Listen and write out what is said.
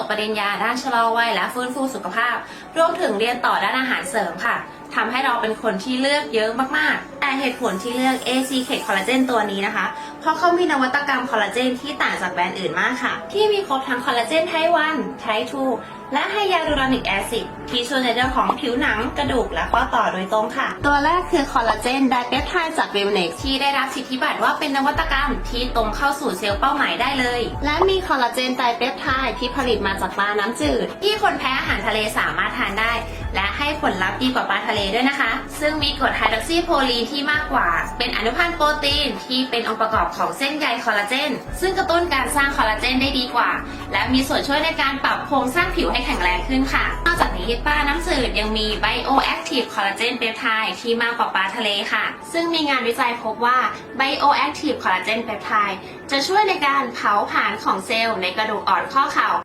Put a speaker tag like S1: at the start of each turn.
S1: บปริญญาด้านชะลอวัยและฟื้นฟูสุขภาพ รวมถึงเรียนต่อด้านอาหารเสริมค่ะ ทำให้เราเป็นคนที่เลือกเยอะมากๆ แต่เหตุผลที่เลือก ACK Collagen ตัวนี้นะคะ เพราะเขามีนวัตกรรมคอลลาเจนที่ต่างจากแบรนด์อื่นมากค่ะ ที่มีครบทั้งคอลลาเจนไทป์1ไทป์2และไฮยาลูรอนิกแอซิดที่ช่วยในเรื่องของผิวหนังกระดูกและข้อต่อโดยตรงค่ะ ตัวแรกคือคอลลาเจนไดเปปไทด์จากเวลเน็กที่ได้รับสิทธิบัตรว่าเป็นนวัตกรรมที่ตรงเข้าสู่เซลล์เป้าหมายได้เลย และมีคอลลาเจนไดเปปไทด์ที่ผลิตมาจากปลาน้ำจืด ที่คนแพ้อาหารทะเลสามารถทานได้ และ ให้ผลลัพธ์ดีกว่าปลาทะเลด้วยนะคะ ซึ่งมีกรดไฮดรอกซีโพลีนที่มากกว่า เป็นอนุพันธ์โปรตีนที่เป็นองค์ประกอบของเส้นใยคอลลาเจน ซึ่งกระตุ้นการสร้างคอลลาเจนได้ดีกว่า และมีส่วนช่วยในการปรับโครงสร้างผิวให้แข็งแรงขึ้นค่ะ นอกจากนี้ปลาน้ำจืดยังมี Bioactive Collagen Peptide ที่มากกว่าปลาทะเลค่ะ ซึ่งมีงานวิจัยพบว่า Bioactive Collagen Peptide จะช่วยในการเผาผลาญของเซลล์ในกระดูกอ่อนข้อเข่า